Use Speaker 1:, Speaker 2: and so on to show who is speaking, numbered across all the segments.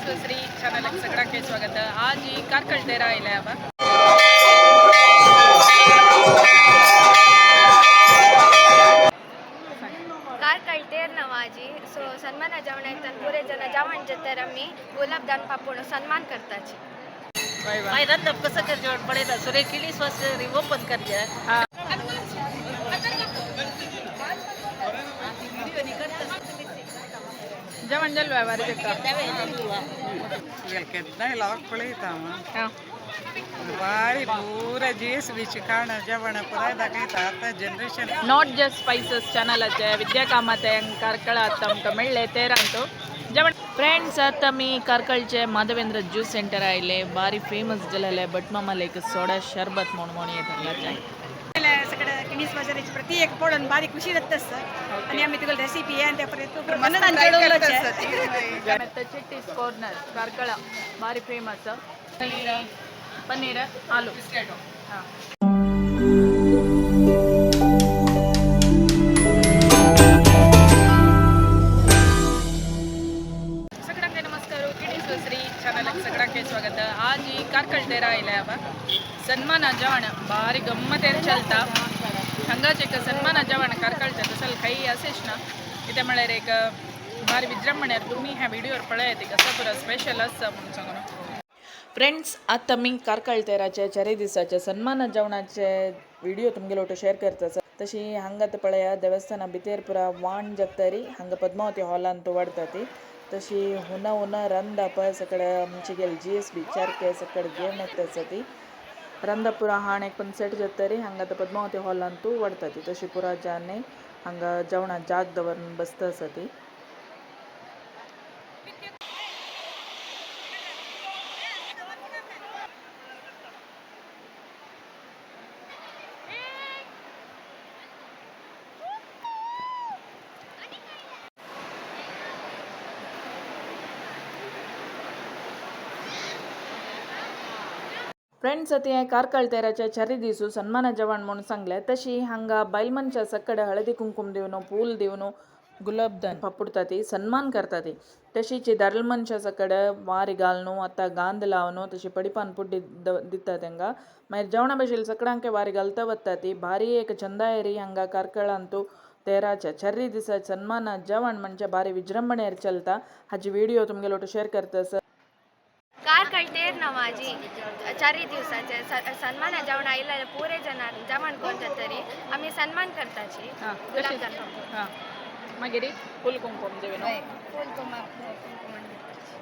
Speaker 1: Shri channel सगळ्यांचे स्वागत आज ही कारकळ तेरा आयल्या बा
Speaker 2: कार कळतेर नवाजी सो सन्मान जेवण येतात पुरे जण जेवण तर आम्ही गुलाब दान पापूण सन्मान करताची
Speaker 1: बाय बाय
Speaker 3: ಐರನ್ कसं कर जेवण पडेल सुरे किली स्वस्त ओपन कर
Speaker 1: ಮಂಜಲ್
Speaker 4: ಕೆದ್ದ ಇಲ್ಲ
Speaker 1: ಕುಳಿತಾವ
Speaker 4: ಭಾರಿ ಪೂರ ಜೇಸ್ ಬಿಚ್ ಕಾಣ ಜವಣಪುರ ದಕೈತ ಅತ್ತ generation not just
Speaker 1: spices channel ಅತ್ತೆ ವಿದ್ಯಾಕಾಮತೆ ಕರ್ಕಳ ಅತ್ತ ಅಂಕ ಮೆಳ್ಳೆ ತೇರಂತು ಜವಣ. ಫ್ರೆಂಡ್ಸ್ ಅತ್ತಮಿ ಕರ್ಕಳ್ಚೆ ಮಾಧವೇಂದ್ರ ಜ್ಯೂಸ್ ಸೆಂಟರ್ ಆಯ್ಲೆ ಬಾರಿ ಫೇಮಸ್ ಜಲಲೆ ಬಟ್ ಮಮ್ಮ ಲೈಕ್ ಸೋಡಾ ಶರ್ಬತ್ ಮೋಣ್ ಮೋಣಿ ಐತಲ್ಲ ಚಾಯ್ म्हूण येता हांगाचे
Speaker 5: सगळं किणीस बाजाराची प्रति एक पडून बारीक खुशी जातस आणि आम्ही तुला रेसिपी आहे त्या पर्यंत मनात
Speaker 1: ಚಿಟ್ಟಿಸ್ ಕಾರ್ನರ್ ಕಾರ್ಕಳ ಬಾರಿ ಫೇಮಸ್ ಪನ್ನೀರ್ ಹಾಲು ಹಾಂ सगळ्यांचे नमस्कार किडीस श्री चॅनल सगळ्यांचे स्वागत आज ही कारकळ तेरा आयल्या बा सन्मान जेवण भारी गम्मतेर चलता हांगाच एक सन्मान जेवण कारकळचे तसल काही असेच ना कित्याक म्हळ्यार एक भारी विजृंभणेर तुम्ही ह्या व्हिडिओवर पळयत एक असं पुरो स्पेशल आसा म्हणून सांगून फ्रेंड्स आता मी कारकळ तेराचे चारय दिसाचे सन्मान जेवणाचे व्हिडिओ तुमगे लोटो शेअर करता तशी हांगात पळया देवस्थाना भितर पुरा वाण जगतरी हांगा पद्मावती हॉलान तो वाडता ती तशी हुन हुन ರಂದ ಪ ಸಕಡ ಮುಂಚಿಗೆಲ್ ಜಿ ಎಸ್ ಬಿ ಚಾರ್ಕೆ ಸಕಡ ಗೇಮ್ ಎತ್ತಸತಿ ರಂದ ಪುರ ರಂದಪುರ ಹಾಣೆ ಕುನ್ಸೆಟ್ ಜತ್ತರಿ ಹಂಗತ ಪದ್ಮಾವತಿ ಹಾಲ್ ಅಂತೂ ಒಡ್ತತಿ ತಶಿ ಪುರ ಜಾನೆ ಹಂಗ ಜವಣ ಜಾಗದವರ್ನ ಬಸ್ತ ಸತಿ आता हे कारकळ तेराच्या चारी दिसू सन्मान जेवण म्हणून सांगले तशी हांगा बायल मनशा सकड हळदी कुंकुम दिवनो पूल दिवनो गुलाब दान पपुडता ती सन्मान करता ती तशीची दादल मनशा सकड वारी घालनो आतां गांद लावनो तशी पडिपान पुड्डी दिता तेंका मागीर जेवणा भशेन सकडांके वारी घालता वता ती भारी एक चंदायरी हांगा कारकळांतू तेराच्या चाररी दिसा सन्मान जेवण म्हणजे भारी विजृंभणेर चलता हाची व्हिडिओ तुमगे लोटो शेअर करता सर
Speaker 2: कार कळतेर नवाजी चारही दिवसाचे स- सन्मान जेवण आयला पुरे जण जेवण कोण तरी आम्ही सन्मान करताची
Speaker 1: हां
Speaker 2: गुलाब दान पापूण
Speaker 1: हां मागीर फूल कुंकुम दिवनो
Speaker 2: फूल कुमा- कुंकुमन दिताची.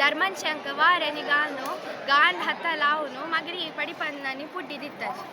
Speaker 2: ಧರ್ಮಂಶಂಕ ವಾರನಿ ಗಾನು ಗಾಂಡ್ ಹತ್ತ ಲಾವುನು ಮಗರಿ ಪಡಿಪನ್ನನಿ ಪುಡ್ಡಿ ದಿತ್ತಾಚಿ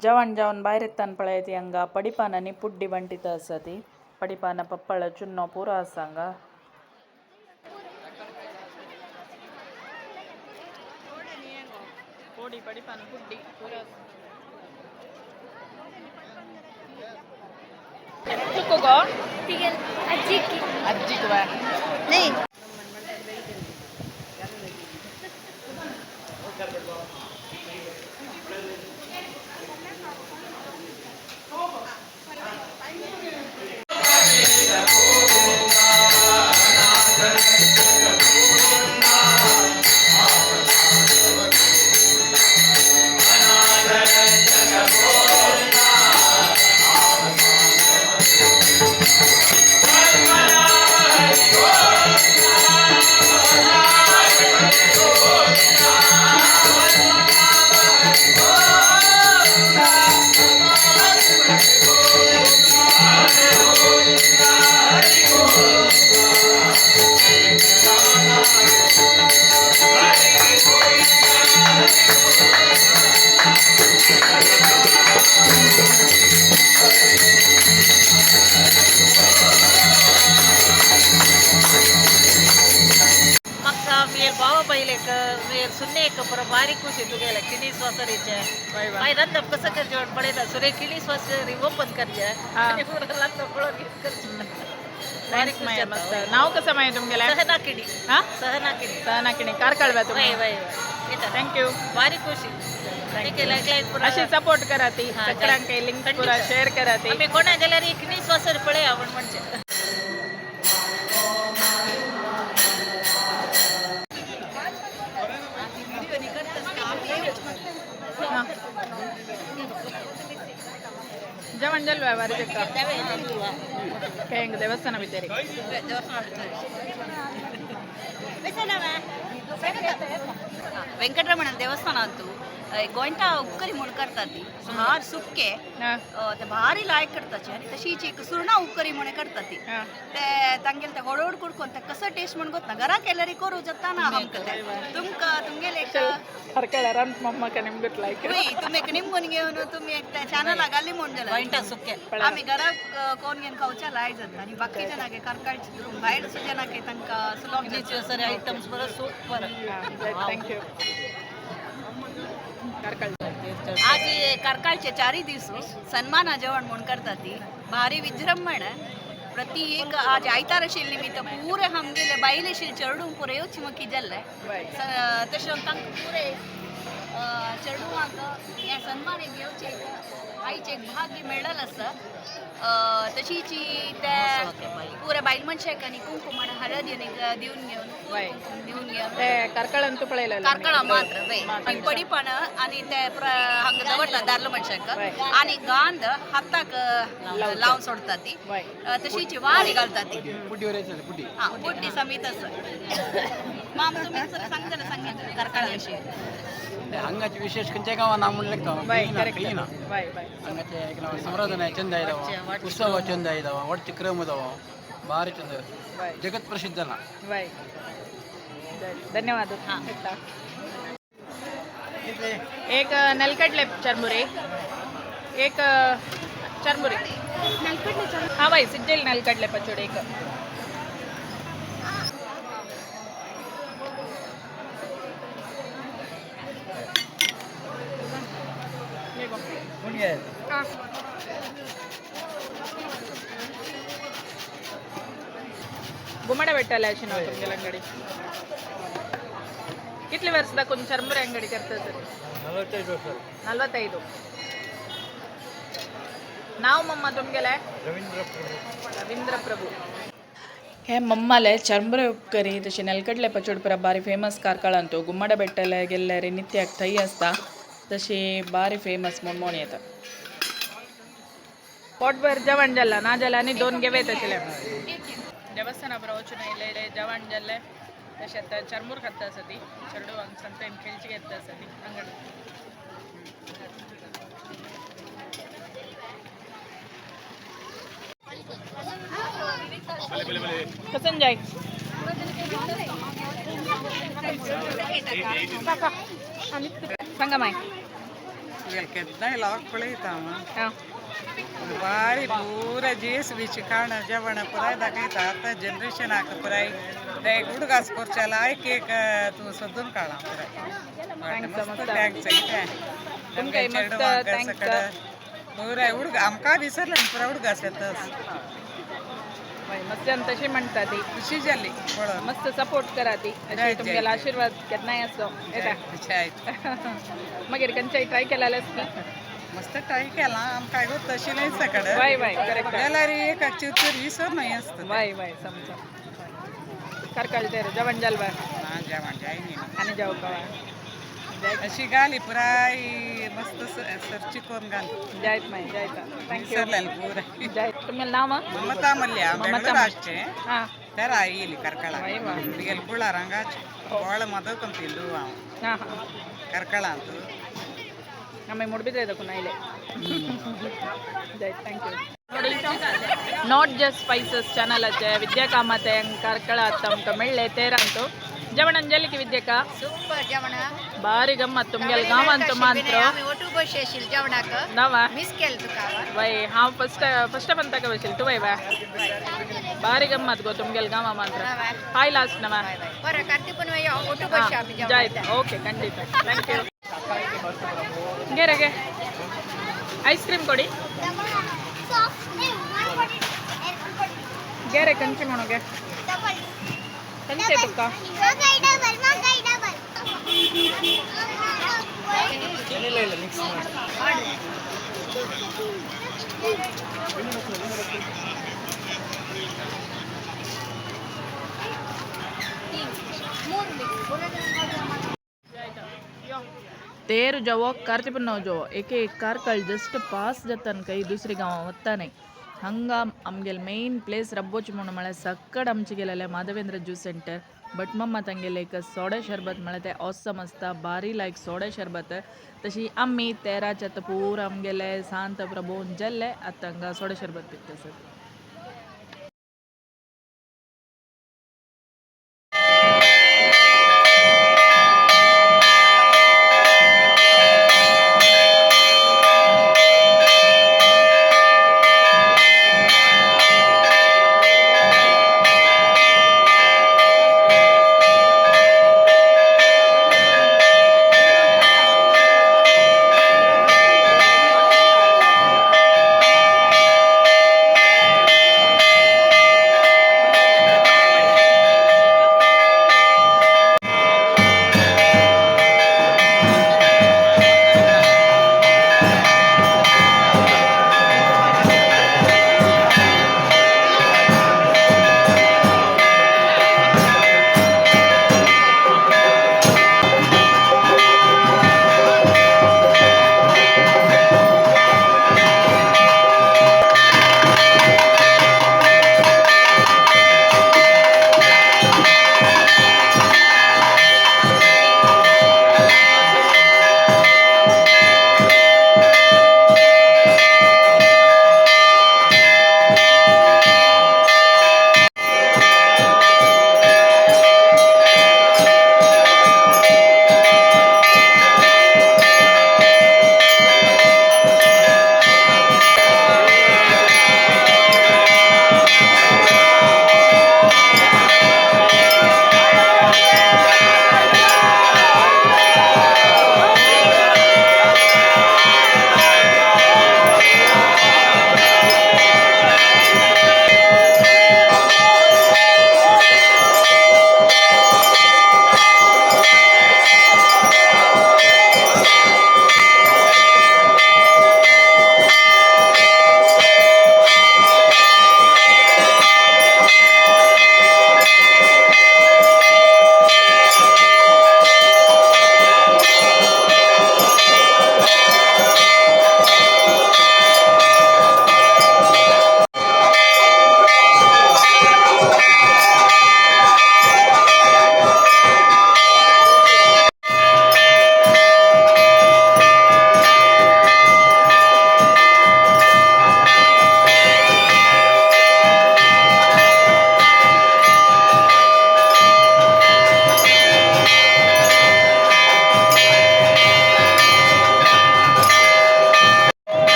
Speaker 6: ಜವನ್ ಜವನ್ ಬಾಯ್ರೆತ್ತಾನ್ ಪಳೆಯತಿ ಹಂಗ ಪಡಿಪಾನ ನಿಪುಡ್ಡಿ ಬಂಟಿತ ಅಸತಿ ಪಡಿಪಾನ ಪಪ್ಪಳ ಚುನ್ನೋ ಪೂರ ಅಸಂಗ ಕೋಡಿ ಪಡಿಪಾನ
Speaker 3: बारी खुशी तू गेला. किनी स्वसरीचे बाय कसं कर जेवण पडे ना. सुरे किनी स्वसरी ओपन
Speaker 6: करजे
Speaker 3: आणि पुरा
Speaker 6: नाव कसं माहिती तुम्ही गेला?
Speaker 3: सहना किडी.
Speaker 6: हा?
Speaker 3: सहना किडी.
Speaker 6: सहना किडी. कार
Speaker 3: काढवा तू बाय बाय
Speaker 6: थँक्यू
Speaker 3: बारी खुशी.
Speaker 6: अशी सपोर्ट करा ती. सगळ्यांना लिंक शेअर करा ती.
Speaker 3: कोणा गेला रे किनी स्वसरी
Speaker 6: पडे आपण म्हणजे. ಮಂಜಲ್ ವ್ಯಾವಹಾರಿಕ ಹೆಂಗೆ ದೇವಸ್ಥಾನ ಬಿದ್ದೀರಿ ದೇವಸ್ಥಾನ
Speaker 7: ವೆಂಕಟರಮಣ ದೇವಸ್ಥಾನ ಅಂತೂ गोंयटा उपकरी म्हूण करता ती सुमार सुक्के
Speaker 6: ಹಾ
Speaker 7: ते भारी लायक करताचे आनी तशीच एक सुरणा उपकरी म्हण करता ती
Speaker 6: ಹಾ
Speaker 7: ते तांगेले ते हळूहळू कुडकोन ते कसं टेस्ट म्हण गोतना घरा केल्यार करू जाता ना आमकां ते तुमकां तुमगेले एक
Speaker 6: ಹರ್ಕಳ ರನ್ ಮೊಮ್ಮಕ್ಕ ನಿಮ್ಗೆ ಲೈಕ್
Speaker 7: होय, तुमी एक निमगोन घेवन तुमी एक त्या चॅनला घाली म्हण जाल्यार
Speaker 3: गोंयटा सुक्के
Speaker 7: आमी घराक अ, कोण घेवन खावच्या लाय जाता आनी बाकी जनांगे कारकाळची धरून भायर जनांगे तांकां सुलोक
Speaker 3: किणीचे सर आयटम्स बरो सूपर
Speaker 6: ಥ್ಯಾಂಕ್ ಯು
Speaker 7: આજે ಕರ್ಕಳ್ಚೆ ಚಾರಿ ದಿವಸ ಸನ್ಮಾನ ಜವಣ್ ಮುಣ್ಕರ್ತತಿ ಭಾರಿ ವಿಜೃಂಭಣೆ ಪ್ರತಿ ಏಕ ಆಜ್ ಐತಾರ ಶಿಲ್ ನಿಮಿತ್ತ ಪೂರ ಹಮ್ಗೆಲೆ ಬಯಲೆ ಶಿಲ್ ಚರಡು ಪೂರ ಯೋಚಿ
Speaker 6: ಮಕ್ಕಿ
Speaker 7: ಜಲ್ಲೆ ತಕ್ಷಣ ತಂಗ ಪೂರೆ ಚರಡುವಾಗ ಸನ್ಮಾನ ಯೋಚೆ आईचे एक भाग्य मेळ्ळें तशी जी त्या पुऱ्या बायल मनशाकांनी कुंकुम आणि हळद
Speaker 6: येऊन
Speaker 7: देऊन घेऊन
Speaker 6: देऊन घेऊन कर्कळंतू पळयलें
Speaker 7: कर्कळां मात्र पिंपडी पानं आनी ते हांगा दारल म्हणजे मनशाक आणि गांध हाताक लावून सोडतात ती. तशीची वारी घालतात ती. हां पुड्डी समीत आसा माम तुमी सांगितलं सांगितलं कर्कळां अशी
Speaker 8: ಹಂಗಾಚಿ ವಿಶೇಷ ಕಂಚೆ ಗಾವ ನಾ ಮುಂಡ್ಲಿಕ್ತಾವ
Speaker 6: ಬಾಯ್
Speaker 8: ಕ್ಲೀನ
Speaker 6: ಕರೆಕ್ಟ್
Speaker 8: ಕ್ಲೀನ
Speaker 6: ಬಾಯ್ ಬಾಯ್
Speaker 8: ಹಂಗಾಚೆ ಈಗ ನಾವು ಸಂರಾಧನೆ ಚಂದ ಇದಾವ ಉತ್ಸವ ಚಂದ ಇದಾವ ಒಟ್ಟು ಕ್ರಮ ಇದಾವ ಭಾರಿ ಚಂದ
Speaker 6: ಬಾಯ್
Speaker 8: ಜಗತ್ ಪ್ರಸಿದ್ಧನ
Speaker 6: ಬಾಯ್ धन्यवाद एक नलकटले चरमुरे एक चरमुरे हा बाई सिद्धेल नलकटले पचोड एक भेटायला अशी नाव तुमच्या अंगडी कितले वर्ष दाखवून ಚರ್ಮುರಿ ಅಂಗಡಿ ಕರ್ತಾ ವರ್ಷ. ನಲವತ್ತೈದು. ನಾವು ಮಮ್ಮ ತುಂಬ್ಗೆಲೆ ರವೀಂದ್ರ ಪ್ರಭು. ರವೀಂದ್ರ ಪ್ರಭು. ಹೇ ಮಮ್ಮಲೆ ಚರ್ಮರ ಉಪ್ಕರಿ ತಶೆ ನೆಲಕಡ್ಲೆ ಪಚೋಡ್ಪುರ ಬಾರಿ ಫೇಮಸ್ ಕಾರ್ಕಳ ಅಂತು. ಗುಮ್ಮಡ ಬೆಟ್ಟಲೆಗೆಲ್ಲರಿ ನಿತ್ಯ ಥೈ ಆಸ್ತಾ ಬಾರಿ ಫೇಮಸ್ ಮೊಮ್ಮೋಣಿ ಆತ पोटभर जेवण जाला ना जाला आनी दोन गेवे तशेले देवस्थाना बरो वचून येयले इले जेवण जाल्ले तशेंच चरमूर खाता आसा ती चेडू हांगा संतेन खेळची घेता आसा ती अंगडी कसं जाय सांगा माय
Speaker 4: ತುಗೆಲ್ ಕೆದ್ದ ಇಲ್ಲ ಕೊಳೀತಾವ
Speaker 6: ಹಾಂ
Speaker 4: ಬಾರಿ ಪೂರ ಜಿ ಎಸ್ ಬಿ ಕಾಣ ಜವಣ ಪುರ दाखयता आता जनरेशन आका पुराय ते गुडगास कोरच्याला एक एक तू सदून काढा पुराय
Speaker 6: Thanks,
Speaker 4: मस्त
Speaker 6: मस्त.
Speaker 4: थँक्स इथे
Speaker 6: तुमकांय मस्त thanks.
Speaker 4: पुराय उडग आमकां विसरलं न्ही पुरा उडगास येतस
Speaker 6: बाई, मस्त आणि तशी म्हणता ती
Speaker 4: खुशी जाली पळोवन
Speaker 6: मस्त सपोर्ट करा ती
Speaker 4: जय,
Speaker 6: अशी
Speaker 4: जय,
Speaker 6: तुमगेला
Speaker 4: जय.
Speaker 6: आशीर्वाद घेत नाही असो येता
Speaker 4: अच्छा
Speaker 6: मागीर खंयच्याय ट्राय केलेलेच की
Speaker 4: मस्त ट्राय केला आमकां गो तशी नाही सकड
Speaker 6: बाय बाय करेक्ट
Speaker 4: जाल्यार एक चिवचूर विसर नाही असत
Speaker 6: बाय बाय समजा कारकळतेर जेवण जाल बाय
Speaker 4: ना जेवण जायनी
Speaker 6: आणि जाऊ कवा जाय
Speaker 4: अशी गाली पुराय मस्त सर्ची करून घाल
Speaker 6: जायत माय जायता थँक्यू
Speaker 4: विसरलेलं पुराय
Speaker 6: जाय तुम्हाला नाव मग
Speaker 4: ಮಮತಾ ಮಲ್ಯ
Speaker 6: ಮಮತಾ
Speaker 4: ಬೆಂಗಳೂರು
Speaker 6: ಮಲ್ಯ.
Speaker 4: ಅಷ್ಟೇ
Speaker 6: ಹಾಂ
Speaker 4: ತೆರ ಇಲ್ಲಿ ಕರ್ಕಳ
Speaker 6: ಅಯ್ಯವ್ವ.
Speaker 4: ಹುಡುಗಿಯಲ್ಲಿ ಕುಳ ರಂಗಾಚ್ ಭಾಳ ಮದಕಂತಿಲ್ಲು ಅವ
Speaker 6: ಹಾಂ ಹಾಂ
Speaker 4: ಕರ್ಕಳ ಅಂತ
Speaker 6: ನಮ್ಮ ಮುಡಿಬಿದ್ರೈದಕ್ಕೂ ನೈಲೆ thank you not just spices channel ಅಜ್ಜೆ ವಿದ್ಯಾಕಾಮತೆ ಕರ್ಕಳ ಅತ್ತಂಕ ಮೆಳ್ಳೆ ತೇರಂತು. ಜವಣ ಅಂಜಲಿಕೆ ವಿದ್ಯಕ?
Speaker 2: ಸೂಪರ್
Speaker 6: ಜವಣ ಬಾರಿ
Speaker 2: ಗಮ್ಮತ್ತು ತುಂಗೆಲ್ ಗಾಮ ಅಂತ
Speaker 6: ಮಾತ್ರ.
Speaker 2: ಒಟ್ಟು ಬೋಶೇಶಿಲ್ ಜವಣಕ
Speaker 6: ನವ? ಮಿಸ್ ಕೆಲ್ ತುಕಾವ ವೈ ಹಾ ಫಸ್ಟ್ ಫಸ್ಟ್ ಬಂತಕ ಬೋಶಿಲ್ ತು ವೈ ವಾ. ಬಾರಿ ಗಮ್ಮತ್ ಗೋ ತುಂಗೆಲ್ ಗಾಮ ಮಾತ್ರ.
Speaker 2: ಹಾಯ್ ಲಾಸ್ಟ್ ನವ? ಹೊರ ಕಾರ್ತಿಪನ ಒಟ್ಟು
Speaker 6: ಬೋಶ
Speaker 2: ಜಾಯ್ತು
Speaker 6: ಓಕೆ ಖಂಡಿತ. ಥ್ಯಾಂಕ್ ಯು ಗೆರೆಗೆ ಐಸ್ ಕ್ರೀಮ್ ಕೊಡಿ. ಗೆರೆ ಕಂಚಿ ಮಾಡೋಗೆ ಕಂಚೆ तेर जावो कारचे पण नव जवो एक एक कार्कल जस्ट पास जतन काही दूसरी गांवां वत्ता नहीं हांगा आमगेल मेन प्लेस रब्बोच मले म्हळ्यार सक्कड आमचे गेलेले माधवेंद्र ज्यूस सेंटर बट मम्मा तांगेले एक सोडे शरबत म्हळ्यार ते ऑसम आसता बारी लाइक सोडे शरबत तशी आमी तेराचे चतपूर पूर आमगेले सांत प्रभु जल्ले आतां सोडे शरबत पिते सर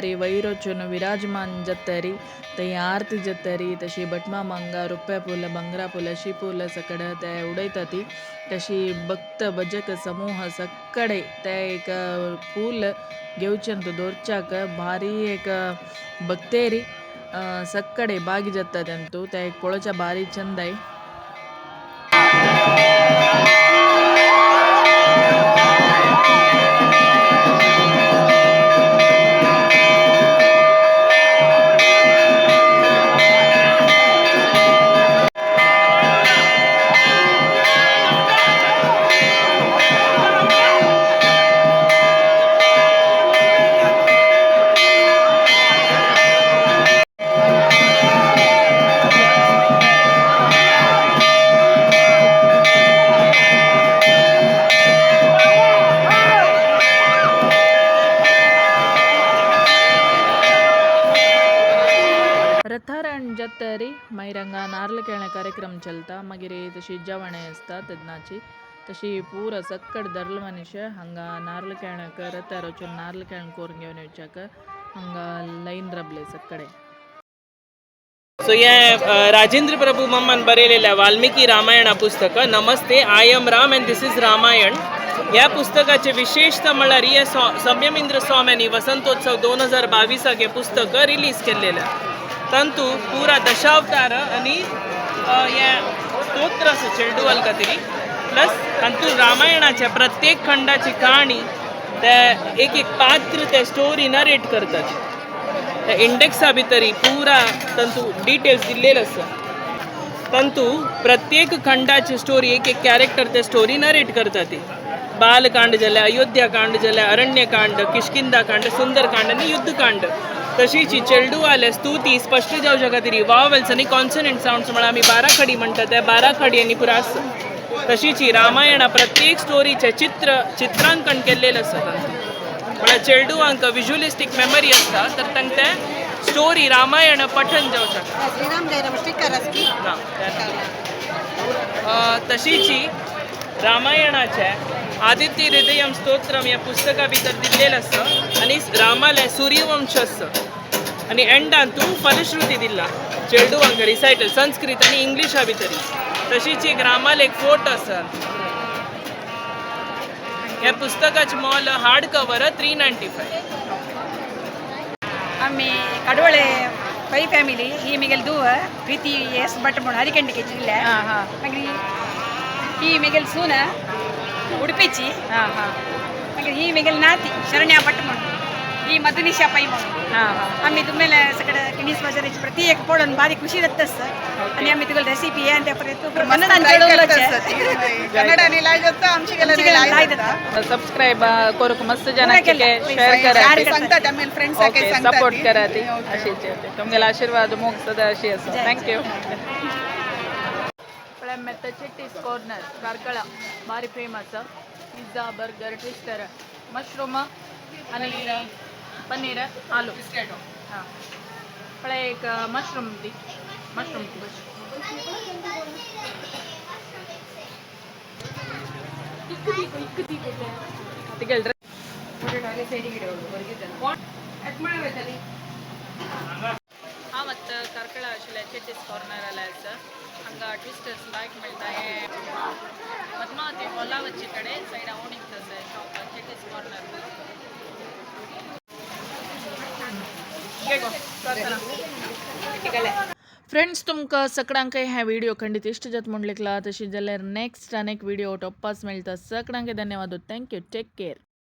Speaker 6: तयारी वैरोचन विराजमान जत्तरी तई आरती जत्तरी तशी बटमा मांगा रुप्या फुलं बंगरा फुलं शी पुल सकड त्या उडयताती तशी भक्त भजक समूह सकडे त्या एक फूल घेवचंत दोरच्याक भारी एक भक्तेरी सक्कडे बागी जत्तात त्या एक पळोवच्या भारी छंद आहे कार्यक्रम चलता. मागीर तशी जेवणां आसता तेदनाची तशी पूर सक्कड दर्ल मनीस हांगा नारळ केळकर तेरोच्यो वचून नारळ करून घेवन येवच्याक हांगा लाईन रबले सकडे
Speaker 9: सो हे राजेंद्र प्रभू मम्मान बरयलेल्या वाल्मिकी रामायणा पुस्तक नमस्ते I am Ram and this is Ramayana ह्या पुस्तकाचे विशेषता म्हणल्यार हे सम्यमिंद्र संयमिंद्र स्वाम्यांनी वसंतोत्सव दोन हजार बावीसाक हे पुस्तक रिलीज केल्लेलें तंतू पुरा दशावतार आनी या हें स्तोत्र चेंडू चेडूवाल तरी प्लस तातूंत रामायणाच्या प्रत्येक खंडाची काणी ते एक एक पात्र त्या स्टोरी नरेट करतात. त्या इंडेक्सा भितरी पुरा तंतू डिटेल्स दिल्लेले आसा तंतू प्रत्येक खंडाची स्टोरी एक एक कॅरेक्टर त्या स्टोरी नरेट करता ती. बालकांड जाल्यार अयोध्या कांड जाल्यार अरण्यकांड किशकिंदा कांड सुंदरकांड आनी युद्धकांड. तशीची चेल्डू आल्या स्तुती स्पष्ट जाऊ शकता तरी वावल्स आणि कॉन्सनंट साऊंड्स म्हणा आम्ही बाराखडी म्हणतात त्या बाराखडी यांनी पुरा आसत तशीची रामायणा प्रत्येक स्टोरीचे चित्र चित्रांकन केलेलं असतं. म्हळ्यार अंक विज्युअलिस्टीक मेमरी असता तर तांकां ते स्टोरी रामायण पठन जाऊ शकता तशीची रामायणाचे आदित्य हृदयम स्तोत्रम ह्या पुस्तका भितर दिल्लेलें आसा आनी रामाले सूर्यवंश आसा आनी एंडान तूं फलश्रुती दिला चेडूवांक रिसायटल संस्कृत आनी इंग्लिशा भितर तशीच एक रामाल एक फोट आसा ह्या पुस्तकाचें मोल hard cover three ninety five
Speaker 5: आम्ही कडवळे पै फॅमिली ही मिगेल दूव प्रीती एस भट म्हणून हरिकंडिके जिल्हे मागीर ही मिगेल सून उडपीची मागीर ही मिगेल नाती शरण्या भट म्हणून ही मधुनिशा पै म्हणून आम्ही तुमेले सगळे किणीस बाजाराची प्रति एक पडून बारी खुशी जाता सर आणि आम्ही तुगेल रेसिपी आहे त्या पर्यंत मनान
Speaker 4: ಕನ್ನಡ ನಿಲಾಯ್ ಜೊತೆ ಆಮಚಿಗೆಲ್ಲ
Speaker 5: लाय जाता
Speaker 6: सबस्क्राईब करूक मस्त
Speaker 5: पुरा
Speaker 6: जनांचे
Speaker 5: केला.
Speaker 6: शेअर करा
Speaker 5: Share
Speaker 6: ती.
Speaker 5: करता.
Speaker 4: सांगतात आम्ही फ्रेंड्स
Speaker 6: ओके सपोर्ट करा ती अशीच तुमगेला आशीर्वाद मोग सदा अशी असो
Speaker 5: जय.
Speaker 6: थँक्यू ಕಾರ್ಕಳ ಮೆತ್ತಚಿಟ್ಟೀಸ್ ಕಾರ್ನರ್ ಕಾರ್ಕಳ ಭಾರಿ famous pizza burger twister mushroom ಅನಿಲ ಪನ್ನೀರ್ ಆಲೂ ಹಾಂ. ಮಶ್ರೂಮ್ ದಿ ಮಶ್ರೂಮ್ ತಿಳ್ರಿ ಸೈಡಿಗೆ दी तिकडे हा मत ಕಾರ್ಕಳ आशिल्ल्या चिट्टीस कॉर्नराल आसा हांगा ट्विस्टर्स लायक मेळटा हे पद्मावती हॉलावची कडेन सायडा ओणीक आसा शॉप चिट्टीस कॉर्नर फ्रेंड्स तुमकां सगळ्यांक हे व्हिडिओ खंडीत इश्ट जात म्हणलेकला तशी जाल्यार नेक्स्ट आनी एक व्हिडिओ टोप्पास मेळटा सगळ्यांक धन्यवाद थँक्यू टेक केअर